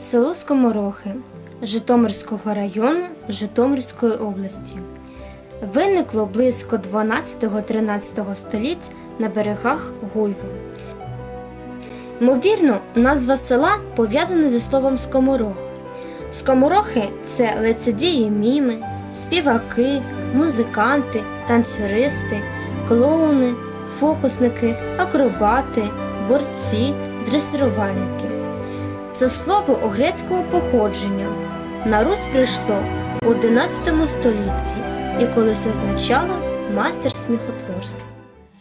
Село Скоморохи Житомирського району Житомирської області. Виникло близько 12-13 століть на берегах Гуйву. Ймовірно, назва села пов'язана зі словом скоморох. Скоморохи це лицедії міми, співаки, музиканти, танцюристи, клоуни, фокусники, акробати, борці, дресирувальники. Це слово грецького походження. На Русь прийшло у 11 столітті і колись означало майстер сміхотворства.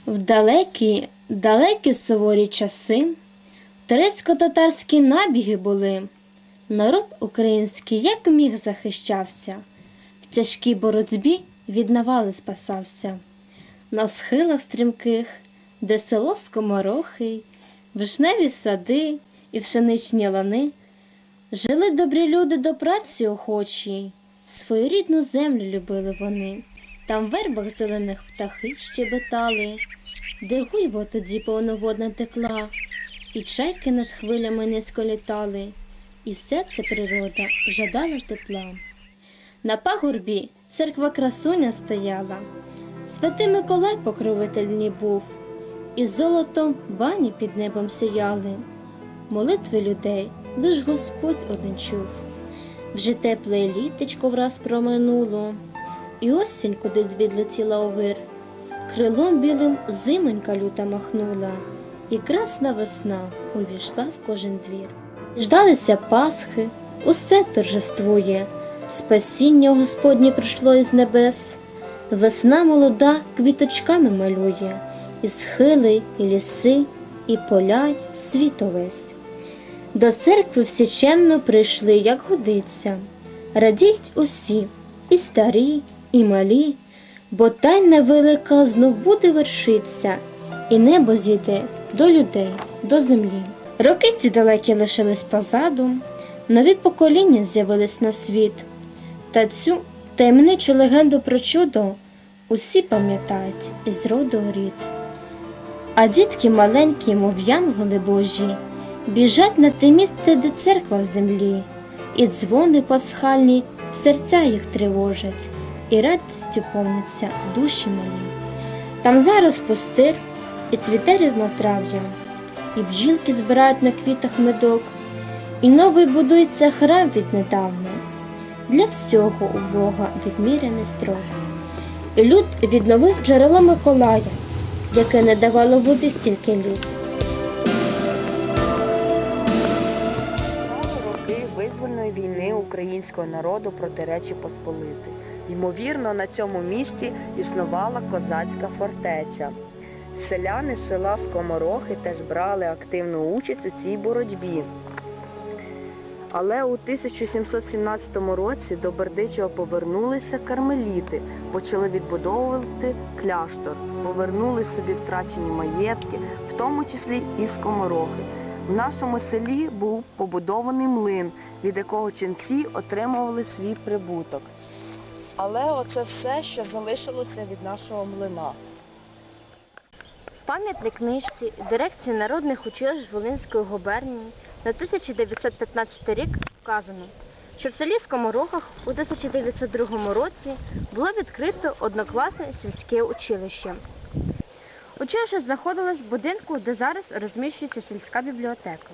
В далекі, далекі суворі часи турецько-татарські набіги були. Народ український як міг захищався, в тяжкій боротьбі від навали спасався. На схилах стрімких, де село Скоморохи, вишневі сади і пшеничні лани, жили добрі люди до праці охочі, свою рідну землю любили вони. Там в вербах зелених птахи щебетали, де гуйво тоді повноводна текла, і чайки над хвилями низько літали, і все це природа жадала тепла. На пагорбі церква красуня стояла, святий Миколай покровительний був, і золотом бані під небом сіяли. Молитви людей лиш Господь один чув. Вже тепле літечко враз проминуло, і осінь кудись відлетіла у вир. Крилом білим зимонька люта махнула, і красна весна увійшла в кожен двір. Ждалися Пасхи, усе торжествує, спасіння Господнє прийшло із небес. Весна молода квіточками малює, і схили, і ліси, і поля, світ увесь. До церкви всі чемно прийшли, як годиться. Радіють усі, і старі, і малі, бо тайна велика знов буде вершиться, і небо зійде до людей, до землі. Роки ці далекі лишились позаду, нові покоління з'явились на світ. Та цю таємничу легенду про чудо усі пам'ятають із роду рід. А дітки маленькі, мов янголи божі, біжать на те місце, де церква в землі, і дзвони пасхальні серця їх тривожать, і радістю повниться душі мої. Там зараз пустир і цвіте різнотрав'я, і бджілки збирають на квітах медок, і новий будується храм віднедавна. Для всього у Бога відміряний строк. І люд відновив джерело Миколая, яке не давало води стільки літ. Роки визвольної війни українського народу проти Речі Посполити. Ймовірно, на цьому місці існувала козацька фортеця. Селяни з села Скоморохи теж брали активну участь у цій боротьбі. Але у 1717 році до Бердичева повернулися кармеліти, почали відбудовувати кляштор, повернули собі втрачені маєтки, в тому числі і скоморохи. В нашому селі був побудований млин, від якого ченці отримували свій прибуток. Але оце все, що залишилося від нашого млина. В пам'ятній книжці дирекції народних училищ Волинської губернії на 1915 рік вказано, що в селі Скоморохах у 1902 році було відкрито однокласне сільське училище. Училище знаходилось в будинку, де зараз розміщується сільська бібліотека.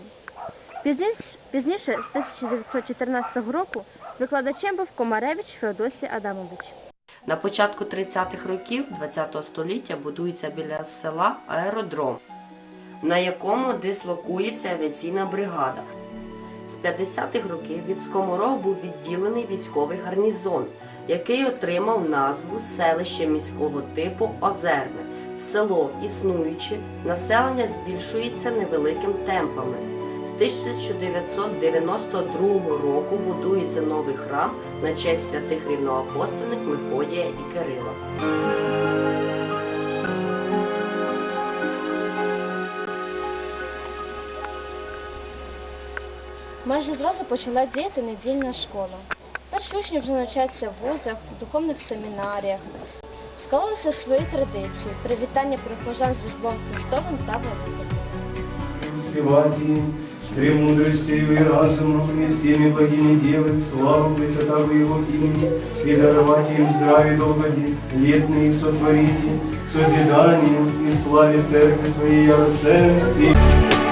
Пізніше, пізніше з 1914 року викладачем був Комаревич Феодосій Адамович. На початку 30-х років ХХ століття будується біля села аеродром, на якому дислокується авіаційна бригада. З 50-х років від Скоморох був відділений військовий гарнізон, який отримав назву селище міського типу Озерне. Село існуюче, населення збільшується невеликим темпами. З 1992 року будується новий храм на честь святих рівноапостольних Мефодія і Кирила. Майже зразу почала діяти недільна школа. Перші учні вже навчаються в вузах, духовних семінаріях. Склалися свої традиції, привітання прихожан з Різдвом Христовим та Великоднем. співати премудростью и разумом, и всеми благими делать славу Пресвятого Его имени, и даровать им здравие долгодеть, летные сотворите, к созиданию и славе Церкви Своей, Отцем